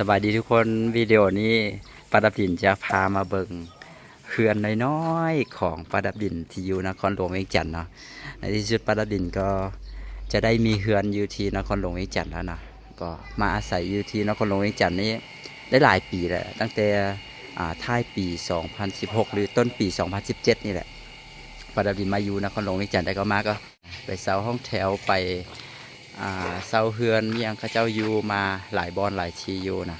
สบายดีทุกคนวิดีโอนี้ปาดับดินจะพามาเบิงเขื่อนน้อยๆของปาดับดินที่อยู่นครหลวงเวียงจันทน์เนาะในที่สุดปาดับดินก็จะได้มีเขื่อนอยู่ที่นครหลวงเวียงจันทน์แล้วนะก็มาอาศัยอยู่ที่นครหลวงเวียงจันทน์นี้ได้หลายปีแล้วตั้งแต่ท้ายปี 2016 หรือต้นปี 2017 นี่แหละปาดับดินมาอยู่นครหลวงเวียงจันทน์ได้ก็มาก็ไปเซาห้องแถวไป เซาเฮือนยังเขาเจ้าอยู่มาหลายบอนหลายทีอยู่นะ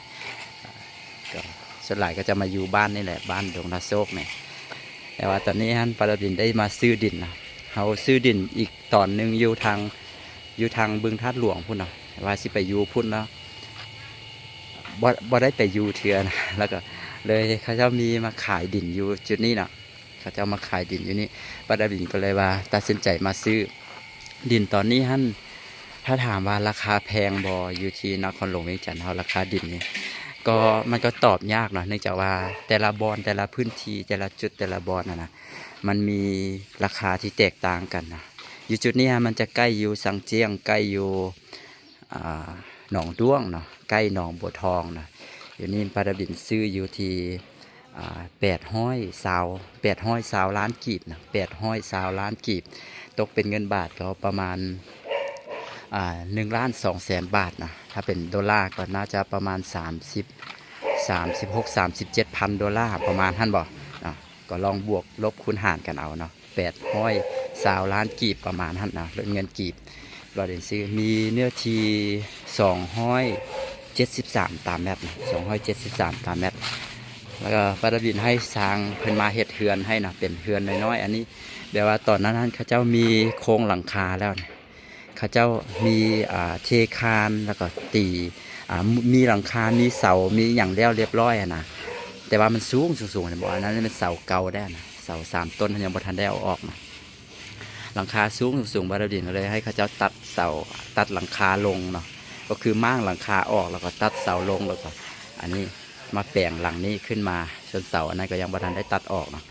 ก็ส่วนหลายก็จะมาอยู่บ้านนี่แหละบ้านดงนาโซกเนี่ยแต่ว่าตอนนี้ฮันปาราดินได้มาซื้อดินนะเขาซื้อดินอีกตอนหนึ่งอยู่ทางอยู่ทางบึงทัดหลวงพุ่นเนาะว่าสิไปอยู่พุ่นเนาะบ่บ่ได้ไปอยู่เทือนะแล้วก็เลยเขาเจ้ามีมาขายดินอยู่จุดนี้เนาะเขาเจ้ามาขายดินอยู่นี่ปาราดินก็เลยว่าตัดสินใจมาซื้อดินตอนนี้ฮัน ถ้าถามว่าราคาแพงบออยู่ที่นครหลวงเวียงจันทร์เฮาราคาดินนี่ก็มันก็ตอบยากเนาะเนื่องจากว่าแต่ละบอนแต่ละพื้นที่แต่ละจุดแต่ละบอนนะนะมันมีราคาที่แตกต่างกันนะอยู่จุดนี้มันจะใกล้อยู่สังเจียงใกล้อยู่หนองด้วงเนาะใกล้หนองบัวทองนะอยู่นี่ปลาดาบินซื้ออยู่ที่แปดห้อยสาวแปดห้อยสาวล้านกีบนะแปดห้อยสาวล้านกีบ ตกเป็นเงินบาทก็ประมาณ หนึ่งล้านสองแสนบาทนะถ้าเป็นดอลลาร์ก็น่าจะประมาณ 30 36 37พันดอลลาร์ประมาณท่านบอกนะก็ลองบวกลบคูณหารกันเอาเนาะแปดห้อยสาวล้านกีบประมาณท่านนะเงินกีบเราเดินซื้อมีเนื้อทีสองห้อยเจ็ดสิบสามตามแมตนะสองห้อยเจ็ดสิบสามตามแมตแล้วก็ปาราบินให้สร้างเพิ่นมาเฮ็ดเฮือนให้นะเป็นเฮือนน้อยๆอันนี้แบบว่าตอนนั้นท่านเขาเจ้ามีโครงหลังคาแล้วนะ เขาเจ้ามีเทคานแล้วก็ตีมีหลังคา มีเสา มีอย่างแล้วเรียบร้อยนะแต่ว่ามันสูงสูงๆนบอกอันนั้นเป็นเสาเก่าได้นะเสาสามต้นยังบ่ทันได้เอาออกนะหลังคาสูงสูงบาราดินเลยให้เขาเจ้าตัดเสาตัดหลังคาลงเนาะก็คือม่างหลังคาออกแล้วก็ตัดเสาลงแล้วก็อันนี้มาแปลงหลังนี้ขึ้นมาส่วนเสาอันนั้นก็ยังบ่ทันได้ตัดออกเนาะ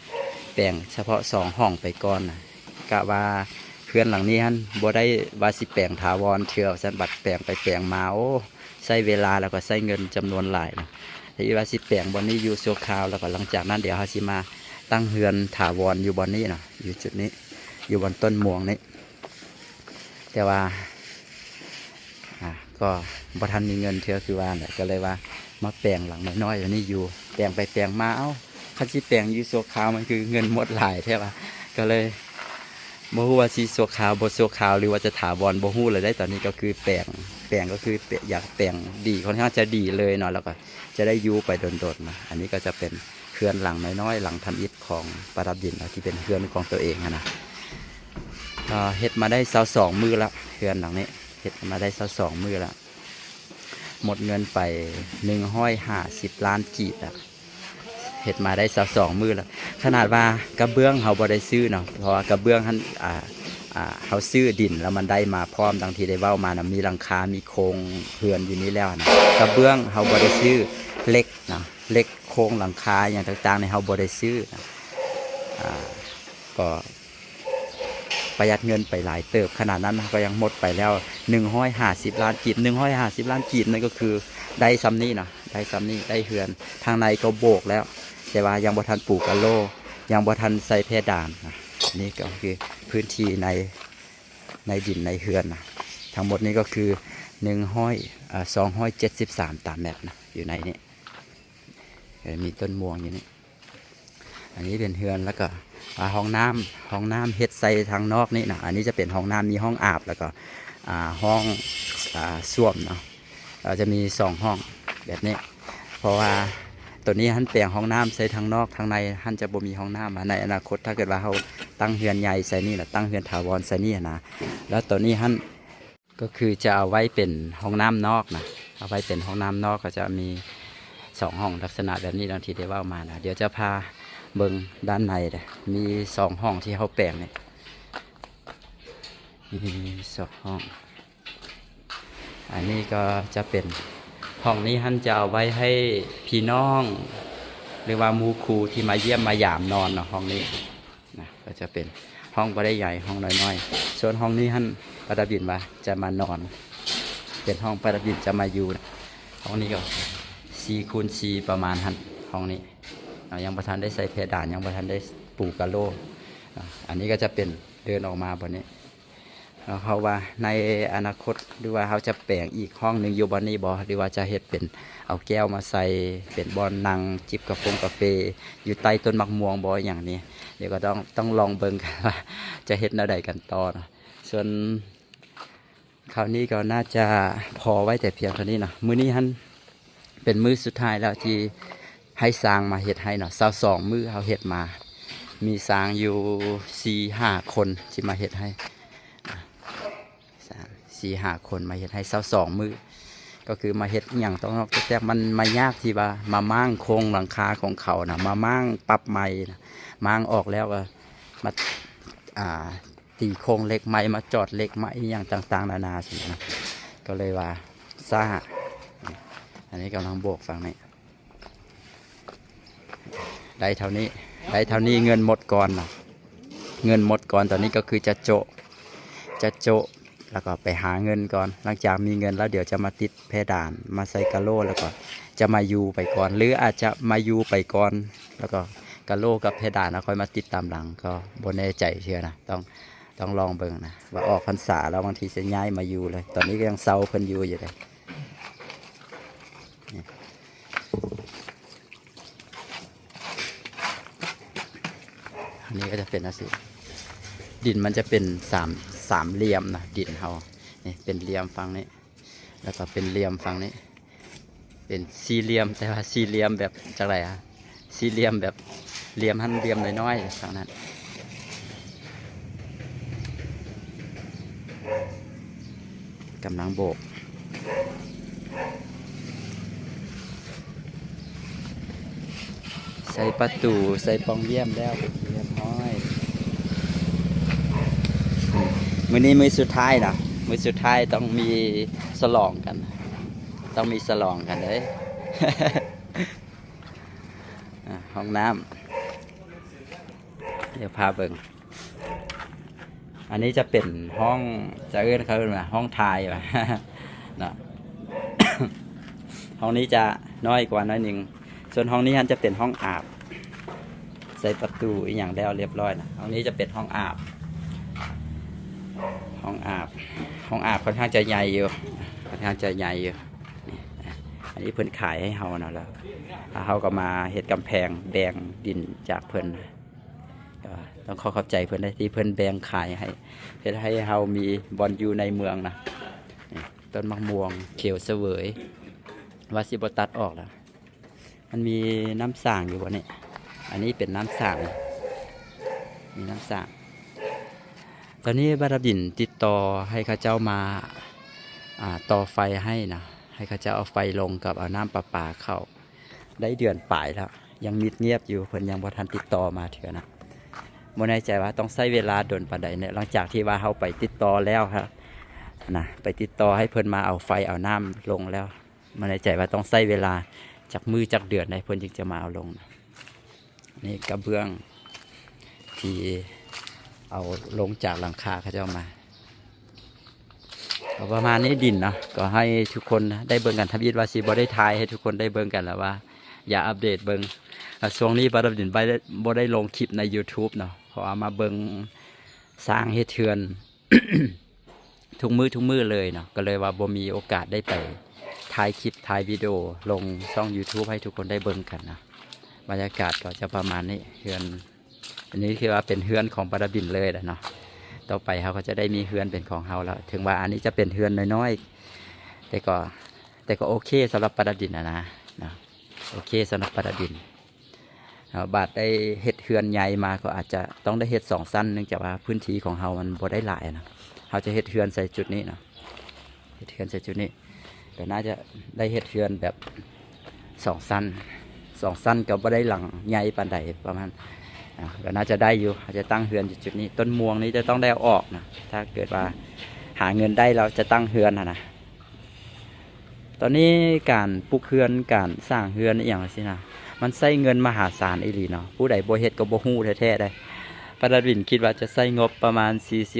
แปลงเฉพาะสองห้องไปก่อนนะกะว่า เพื่อนหลังนี้ฮันบ่ได้ว่าสิแปลงถาวรเถื่อสันบัดแปลงไปแปลงมาโอ้ใช้เวลาแล้วก็ใช้เงินจำนวนหลายนะที่ว่าสิแปลงบอนนี้อยู่ชั่วคาวแล้วก็หลังจากนั้นเดี๋ยวเฮาสิมาตั้งเฮือนถาวรอยู่บอนนี้นะอยู่จุดนี้อยู่บนต้นม่วงนี้ แต่ว่าอะก็บ่ทันมีเงินเถื่อคือว่าเนี่ยก็เลยว่ามาแปลงหลังน้อยๆอยู่นี่อยู่แปลงไปแปลงมาเอ้าคันสิแปลงอยู่ชั่วคาวมันคือเงินหมดหลายใช่ปะก็เลย บ่ฮู้ว่าสิสัวขาวบ่สัวขาวหรือว่าจะถาวรบ่ฮู้เลยได้ตอนนี้ก็คือแปลงแปลงก็คืออยากแปลงดีค่อนข้างจะดีเลยเนาะแล้วก็จะได้ยูไปโดนๆนะอันนี้ก็จะเป็นเขื่อนหลังน้อยๆหลังทำอิฐของประดับดินที่เป็นเขื่อนของตัวเองอะนะเฮ็ดมาได้เสาสองมือละเขื่อนหลังนี้เฮ็ดมาได้เสาสองมือละหมดเงินไปหนึ่งห้อยห้าสิบล้านกีบอะ เห็ดมาได้สักสองมือแล้วขนาดว่ากระเบื้องเขาบ่ได้ซื้อเนาะเพราะว่ากระเบื้องท่านอ่าอ่าเขาซื้อดินแล้วมันได้มาพร้อมดังที่ได้เว้ามานะมีหลังคา มีโครงเฮือนอยู่นี้แล้วนะกระเบื้องเขาบ่ได้ซื้อเล็กนะเล็กโครงหลังคาอย่างต่างๆในเขาบ่ได้ซื้อนะอ่าก็ประหยัดเงินไปหลายเติบขนาดนั้นก็ยังหมดไปแล้วหนึ่งห้อยห้าสิบล้านกีบหนึ่งห้อยห้าสิบล้านกีบนั่นก็คือได้ซ้ำนี้นะได้ซ้ำนี้ได้เฮือน ทางในก็โบกแล้ว แต่ว่ายังบ่ทันปลูกกะโล ยังบ่ทันใส่เพดานนะนี่ก็คือพื้นที่ในในดินในเฮือนนะทั้งหมดนี้ก็คือหนึ่งห้อยสองห้อยเจ็ดสิบสามตามแมปนะอยู่ในนี้มีต้นม่วงอยู่นี่อันนี้เป็นเฮือนแล้วก็ห้องน้ำห้องน้ำเฮ็ดใส่ทางนอกนี่นะอันนี้จะเป็นห้องน้ำมีห้องอาบแล้วก็ห้องอส้วมเนาะเราจะมีสองห้องแบบนี้ เพราะว่า ตัวนี้ท่านแปลงห้องน้ำใส่ทางนอกทางในท่านจะบ่มีห้องน้ำอะในอนาคตถ้าเกิดว่าเขาตั้งเฮือนใหญ่ใส่นี่แหละตั้งเฮือนถาวรใส่นี่นะแล้วตัวนี้ท่านก็คือจะเอาไว้เป็นห้องน้ำนอกนะเอาไว้เป็นห้องน้ำนอกก็จะมีสองห้องลักษณะแบบนี้ดังที่ได้ว่ามานะเดี๋ยวจะพาเบิ่งด้านในเลยมีสองห้องที่เขาแปลงเนี่ยมีสองห้อง อันนี้ก็จะเป็น องนี้ท่านจะเอาไว้ให้พี่น้อง หรือว่ามูครูที่มาเยี่ยมมาหยามนอนเนาะห้องนี้นะก็จะเป็นห้องบ่ได้ใหญ่ห้องน้อยๆส่วนห้องนี้ท่านประดับดินว่าจะมานอน เป็นห้องประดับดินจะมาอยู่นะห้องนี้ก็สี่คูณสี่ประมาณหันห้องนี้เนาะยังประทันได้ใส่เพดานยังประทันได้ปูกะโลนะอันนี้ก็จะเป็นเดินออกมาบนนี้ เขาว่าในอนาคตหรือว่าเขาจะแปลงอีกห้องหนึ่งอยู่บนนี้บอหรือว่าจะเฮ็ดเป็นเอาแก้วมาใส่เป็นบอลนังจิบกาแฟกาแฟอยู่ใต้ต้นมะม่วงบออย่างนี้ เดี๋ยวก็ต้องต้องลองเบิ่งกันว่าจะเฮ็ดแนวใดกันต่อนะส่วนคราวนี้ก็น่าจะพอไว้แต่เพียงเท่านี้เนาะมื้อนี้ฮันเป็นมื้อสุดท้ายแล้วที่ให้สร้างมาเฮ็ดให้เนาะสาวสองมื้อเขาเฮ็ดมา มีสร้างอยู่สี่ห้าคนที่มาเฮ็ดให้ สี่หาคนมาเฮ็ดให้สาสองมื้อก็คือมาเฮ็ดอย่างต้องนอกแต่มันมายากที่ว่ามามั่งโครงหลังคาของเขานะมามั่งปรับใหม่นะมั่งออกแล้วก็มาอ่าตีโครงเหล็กไม้มาจอดเหล็กไม้อย่างต่างๆ นานาสินะก็เลยว่าซ่าอันนี้กำลังโบกฟังนี่ได้เท่านี้ได้เท่านี้เงินหมดก่อนนะเงินหมดก่อนตอนนี้ก็คือจะโจะจะโจะ แล้วก็ไปหาเงินก่อน หลังจากมีเงินแล้วเดี๋ยวจะมาติดเพดานมาใส่กะโลแล้วก็จะมายูไปก่อน หรืออาจจะมายูไปก่อน แล้วก็กะโลกับเพดานแล้วค่อยมาติดตามหลังก็บนแน่ใจเชื่อนะต้องต้องลองเบิ่งนะว่าออกพรรษาแล้วบางทีจะย้ายมายูเลย ตอนนี้ก็ยังเซาเพิ่นอยูอยู่เลยอันนี้ก็จะเป็นอะไรดินมันจะเป็นสาม สามเหลี่ยมนะดินเขานี่เป็นเหลี่ยมฝั่งนี้ แล้วก็เป็นเหลี่ยมฝั่งนี้ เป็นสี่เหลี่ยมแต่ว่าสี่เหลี่ยมแบบจากไรอะสี่เหลี่ยมแบบเหลี่ยมหันเหลี่ยมน้อยๆฝั่งนั้นกำลังโบกใส่ประตูใส่ปองเยี่ยมแล้วเป็นที่เรียบร้อยอื มือนี้มือสุดท้ายนะมือสุดท้ายต้องมีสลองกัน ต้องมีสลองกันเลยห้องน้ำเดี๋ยวพาเบิงอันนี้จะเป็นห้องจะเอื้อนเขาเป็นห้องทายว่ะนะห้องนี้จะน้อยกว่าน้อยหนึ่งส่วนห้องนี้ฮันจะเป็นห้องอาบ ใส่ประตูอีกอย่างแล้วเรียบร้อยนะห้องนี้จะเป็นห้องอาบ ห้องอาบห้องอาบค่อนข้างจะใหญ่อยู่ค่อนข้างจะใหญ่อยู่อันนี้เพิ่นขายให้เฮาเนาะแล้วเฮาก็มาเฮ็ดกำแพงแบงดินจากเพิ่นต้องขอขอบใจเพิ่นได้ที่เพิ่นแบงขายให้เฮ็ดให้เฮามีบอลอยู่ในเมืองนะต้นมะม่วงเขียวเสวยว่าสิบตัดออกแล้วมันมีน้ำสางอยู่วะเนี่ยอันนี้เป็นน้ำสางมีน้ำสาง ตอนนี้บาราบินติดต่อให้ข้าเจ้ามาาต่อไฟให้นะ ให้ข้าเจ้าเอาไฟลงกับเอาน้ำประปาเข้า ได้เดือนปลายแล้ว ยังมิดเงียบอยู่เพิ่นยังบ่ทันติดต่อมาเถื่อนะบ่แน่ใจว่าต้องใช้เวลาโดนปานใดเนี่ยหลังจากที่ว่าเฮาไปติดต่อแล้วครับนะไปติดต่อให้เพิ่นมาเอาไฟเอาน้ำลงแล้วบ่แน่ใจว่าต้องใช้เวลาจากมือจากเดือนในเพิ่นจึงจะมาเอาลงนะนี่กระเบื้องที่ เอาลงจากหลังคาเขาจะเอามาประมาณนี้ดินเนาะก็ให้ทุกคนได้เบิ่งกันทำยิดว่าสีบ่ได้ทายให้ทุกคนได้เบิ่งกันแล้วว่า อย่าอัปเดตเบิ่งอะช่วงนี้บาร์ดินได้บ่ได้ลงคลิปใน YouTube เนาะเพราะามาเบิ่งสร้างเฮเทือนทุกมือทุกมือเลยเนาะก็เลยว่าบมีโอกาสได้ไปถ่ายคลิปถ่ายวิดีโอลงช่อง YouTube ให้ทุกคนได้เบิ่งกันนะบรรยากาศก็จะประมาณนี้เฮือน อันนี้คือว่าเป็นเฮือนของปาราบินเลยแหละเนาะต่อไปเขาก็จะได้มีเฮือนเป็นของเขาแล้ว ถึงว่าอันนี้จะเป็นเฮือนน้อยๆ แต่ก็แต่ก็โอเคสำหรับปาราดินนะนะนะโอเคสำหรับปาราดินบาทได้เห็ดเฮือนใหญ่มาก็อาจจะต้องได้เห็ดสองสั้นเนื่องจากว่าพื้นที่ของเขามันบ่ได้หลายนะเขาจะเห็ดเฮือนใส่จุดนี้เนาะเห็ดเฮือนใส่จุดนี้แต่น่าจะได้เฮ็ดเฮือนแบบสองสั้นสองสั้นก็บ่ได้หลังใหญ่ปานใดประมาณ ก็น่าจะได้อยู่อาจจะตั้งเฮือนจุดนี้ ต้นม่วงนี้จะต้องได้ออกนะถ้าเกิดว่าหาเงินได้เราจะตั้งเฮือนนะนะตอนนี้การปลูกเฮือนการสร้างเฮือนอย่างสินะมันใช้เงินมหาศาลอีหลีเนาะผู้ใดบ่เฮ็ดก็บ่ฮู้แท้ๆได้ปราบินคิดว่าจะใช้งบประมาณ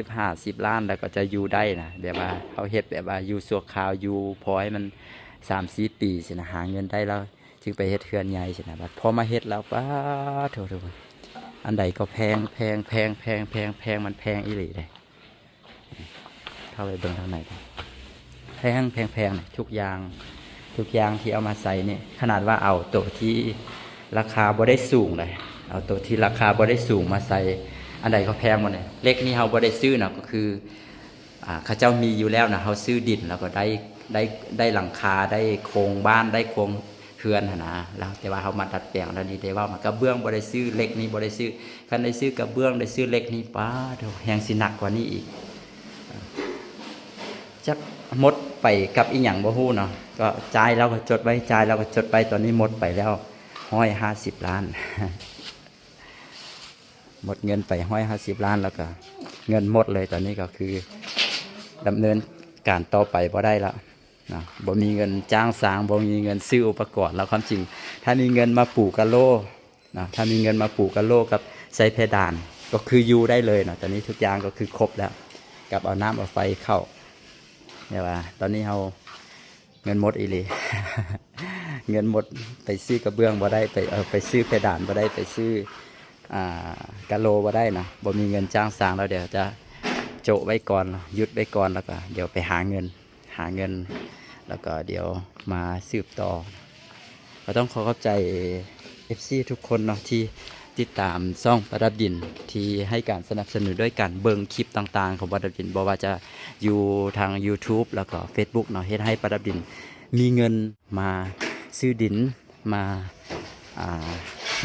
40-50 ล้านแล้วก็จะอยู่ได้นะแบบว่าเขาเฮ็ดแบบว่าอยู่สัวคราวอยู่พอให้มัน3-4ปีสินะหาเงินได้แล้ว จึงไปเฮ็ดเฮือนใหญ่สินะบัดพอมาเฮ็ดแล้วป้าโถโถ อันใดก็แพงแพงแพงแพงแพงแพงมันแพงอีหลีเลยเข้าไปเบิ่งทางไหนแพงแพงแพงทุกอย่างทุกอย่างที่เอามาใส่เนี่ยขนาดว่าเอาตัวที่ราคาบ่ได้สูงเลยเอาตัวที่ราคาบ่ได้สูงมาใส่ อันใดก็แพงหมดเลยเล็กนี่เฮาบ่ได้ซื้อนะก็คือข้าเจ้ามีอยู่แล้วนะเขาซื้อดินแล้วก็ได้ได้ได้หลังคาได้โครงบ้านได้โครง เฮือนนนะแล้วแต่ว่าเขามาดัดแปลงแล้วนี่ได้ว่ามันกระเบื้องบ่ได้ซื้อเหล็กนี่บ่ได้ซื้อคันได้ซื้อกระเบื้องได้ซื้อเหล็กนี่ป้าโถแหงสิหนักกว่านี้อีกจักหมดไปกับอีหยังบ่ฮู้เนาะก็จ่ายเราก็จดไว้จ่ายเราก็จดไปตอนนี้หมดไปแล้วห้อยห้าสิบล้าน หมดเงินไปห้อยห้าสิบล้านแล้วก็ เงินหมดเลยตอนนี้ก็คือดำเนินการต่อไปบ่ได้แล้ว นะบ่มีเงินจ้างสางบ่มีเงินซื้ออุปกรณ์แล้วความจริง ถ้ามีเงินมาปลูกกะโลนะถ้ามีเงินมาปลูกกะโลกับใส่เพดานก็คืออยู่ได้เลยเนาะตอนนี้ทุกอย่างก็คือครบแล้ว กับเอาน้ำเอาไฟเข้าเนี่ยว่า ตอนนี้เราเงินหมดอีหลีเงินหมดไปซื้อกระเบื้องบ่ได้ไปเออไปซื้อเพดานบ่ได้ไปซื้ออ่ากะโลบ่ได้นะบ่มีเงินจ้างสางแล้วเดี๋ยวจะโจะไว้ก่อนหยุดไว้ก่อนแล้วก็เดี๋ยวไปหาเงิน หาเงิน แล้วก็เดี๋ยวมาสืบต่อ ก็ต้องขอขอบใจ FC ทุกคนเนาะที่ติดตามซ่องประดับดินที่ให้การสนับสนุนด้วยการเบิ่งคลิปต่างๆ ของประดับดินบอกว่าจะอยู่ทาง YouTube แล้วก็ Facebook เนาะเฮ็ดให้ประดับดิน มีเงินมาซื้อดินมาอ่า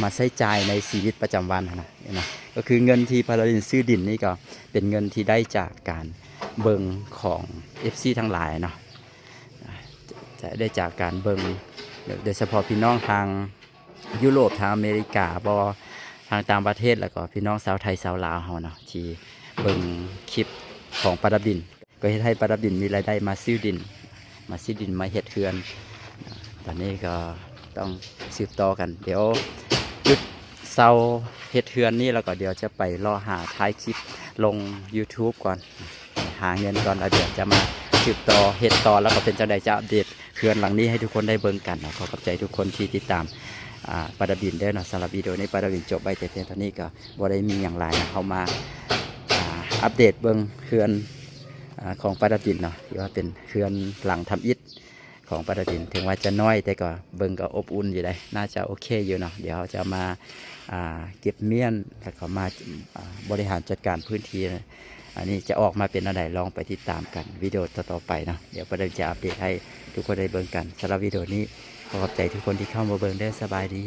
มาใช้จ่ายในชีวิตประจำวันนะนะก็คือเงินที่ประดับดินซื้อดินนี่ก็เป็นเงินที่ได้จากการเบิงของ FC ทั้งหลายเนาะจะได้จากการเบิงโดยเฉพาะพี่น้องทางยุโรปทางอเมริกาบอทางต่างประเทศแล้วก็พี่น้องชาวไทยชาวลาวเฮาเนาะที่เบิงคลิปของประดับดิน ก็เฮ็ดให้ประดับดินมีรายได้มาซื้อดิน มาซื้อดินมาเฮ็ดเฮือน ตอนนี้ก็ต้องสืบต่อกัน เดี๋ยว หยุดเซาเฮ็ดเฮือนนี่แล้วก็เดี๋ยวจะไปรอหาท้ายคลิปลง YouTube ก่อน หาเงินก่อนแล้วเดี๋ยวจะมาสืบต่อเฮ็ดต่อแล้วก็เป็นจังใดจะอัปเดตเขื่อนหลังนี้ให้ทุกคนได้เบิ่งกันเนาะขอขอบใจทุกคนที่ติดตามอ่าปาดาบินเด้เนาะสำหรับวิดีโอนี้ปาดาบินจบไปแต่เพียงเท่านี้ก็บ่ได้มีอย่างไรนะเขามาอัปเดตเบิ่งเขื่อนของปาดาบินเนาะที่ว่าเป็นเขื่อนหลังทำอิฐ ของปาดินถึงว่าจะน้อยแต่ก็เบิ่งก็อบอุ่นอยู่ได้น่าจะโอเคอยู่เนาะเดี๋ยวจะมาเก็บเมี่ยนแล้วก็มาาบริหารจัดการพื้นที่อันนี้จะออกมาเป็นอะไรลองไปติดตามกันวิดีโอต่อๆไปเนาะเดี๋ยวประเดินจะอัปเดตให้ทุกคนได้เบิ่งกันสำหรับวิดีโอนี้ขอขอบใจทุกคนที่เข้ามาเบิ่งได้สบายดี